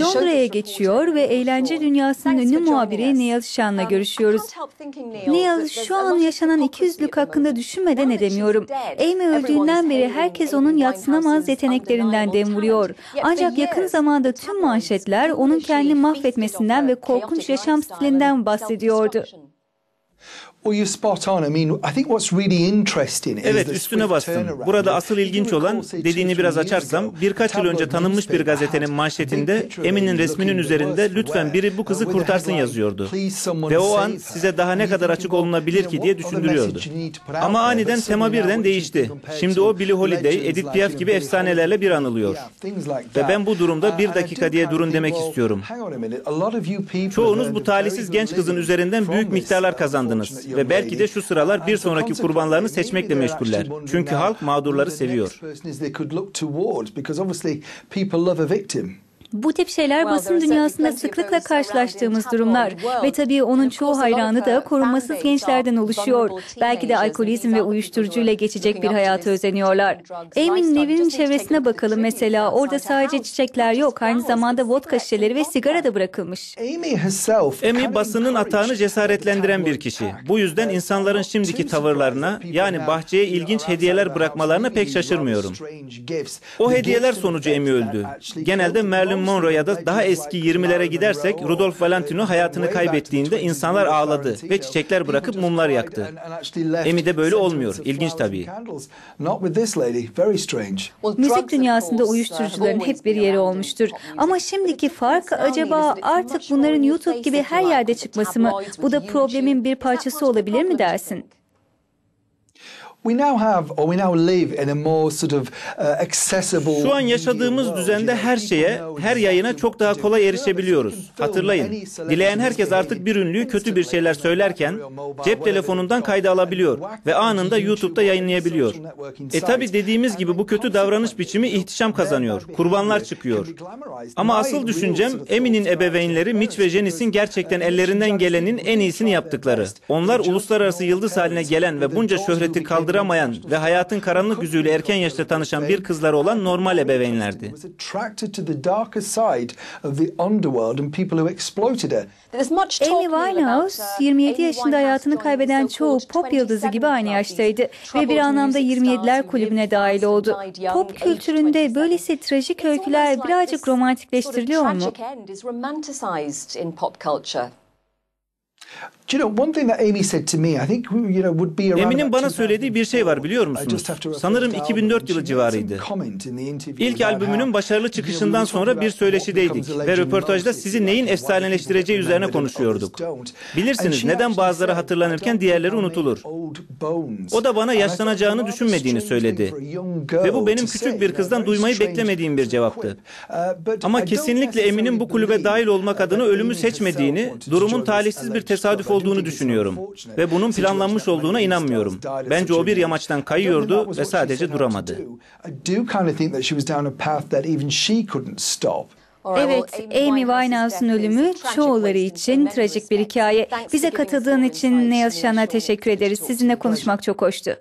Londra'ya geçiyor ve eğlence dünyasının ünlü muhabiri Neil Shan'la görüşüyoruz. Neil, şu an yaşanan ikiyüzlülük hakkında düşünmeden edemiyorum. Amy öldüğünden beri herkes onun yatsınamaz yeteneklerinden dem vuruyor. Ancak yakın zamanda tüm manşetler onun kendini mahvetmesinden ve korkunç yaşam stilinden bahsediyordu. Evet üstüne bastım. Burada asıl ilginç olan dediğini biraz açarsam birkaç yıl önce tanınmış bir gazetenin manşetinde Emin'in resminin üzerinde lütfen biri bu kızı kurtarsın yazıyordu. Ve o an size daha ne kadar açık olunabilir ki diye düşündürüyordu. Ama aniden tema birden değişti. Şimdi o Billie Holiday, Edith Piaf gibi efsanelerle bir anılıyor. Ve ben bu durumda bir dakika diye durun demek istiyorum. Çoğunuz bu talihsiz genç kızın üzerinden büyük miktarlar kazandınız ve belki de şu sıralar bir sonraki kurbanlarını seçmekle meşguller. Çünkü halk mağdurları seviyor. Bu tip şeyler basın dünyasında sıklıkla karşılaştığımız durumlar ve tabii onun çoğu hayranı da korunmasız gençlerden oluşuyor. Belki de alkolizm ve uyuşturucuyla geçecek bir hayata özeniyorlar. Amy'nin evinin çevresine bakalım mesela. Orada sadece çiçekler yok, aynı zamanda vodka şişeleri ve sigara da bırakılmış. Amy basının atağını cesaretlendiren bir kişi. Bu yüzden insanların şimdiki tavırlarına yani bahçeye ilginç hediyeler bırakmalarına pek şaşırmıyorum. O hediyeler sonucu Amy öldü. Genelde Marilyn Monroe ya da daha eski 20'lere gidersek Rudolf Valentino hayatını kaybettiğinde insanlar ağladı ve çiçekler bırakıp mumlar yaktı. Amy de böyle olmuyor. İlginç tabii. Müzik dünyasında uyuşturucuların hep bir yeri olmuştur. Ama şimdiki fark acaba artık bunların YouTube gibi her yerde çıkması mı? Bu da problemin bir parçası olabilir mi dersin? Şu an yaşadığımız düzende her şeye, her yayına çok daha kolay erişebiliyoruz. Hatırlayın, dileyen herkes artık bir ünlüyü kötü bir şeyler söylerken cep telefonundan kayda alabiliyor ve anında YouTube'da yayınlayabiliyor. E tabi dediğimiz gibi bu kötü davranış biçimi ihtişam kazanıyor. Kurbanlar çıkıyor. Ama asıl düşüncem Emin'in ebeveynleri Mitch ve Janice'in gerçekten ellerinden gelenin en iyisini yaptıkları. Onlar uluslararası yıldız haline gelen ve bunca şöhreti kaldıran kaldıramayan ve hayatın karanlık yüzüyle erken yaşta tanışan bir kızları olan normal ebeveynlerdi. Amy Winehouse 27 yaşında hayatını kaybeden çoğu pop yıldızı gibi aynı yaştaydı ve bir anlamda 27'ler kulübüne dahil oldu. Pop kültüründe böylesi trajik öyküler birazcık romantikleştiriliyor mu? Emin'in bana söylediği bir şey var biliyor musunuz? Sanırım 2004 yılı civarıydı. İlk albümünün başarılı çıkışından sonra bir söyleşideydik ve röportajda sizi neyin efsaneleştireceği üzerine konuşuyorduk. Bilirsiniz neden bazıları hatırlanırken diğerleri unutulur. O da bana yaşlanacağını düşünmediğini söyledi. Ve bu benim küçük bir kızdan duymayı beklemediğim bir cevaptı. Ama kesinlikle Emin'in bu kulübe dahil olmak adına ölümü seçmediğini, durumun talihsiz bir tesadüf olduğunu düşünüyorum. Ve bunun planlanmış olduğuna inanmıyorum. Bence o bir yamaçtan kayıyordu ve sadece duramadı. Evet, Amy Winehouse'un ölümü çoğuları için trajik bir hikaye. Bize katıldığın için Neil Shan'a teşekkür ederiz. Sizinle konuşmak çok hoştu.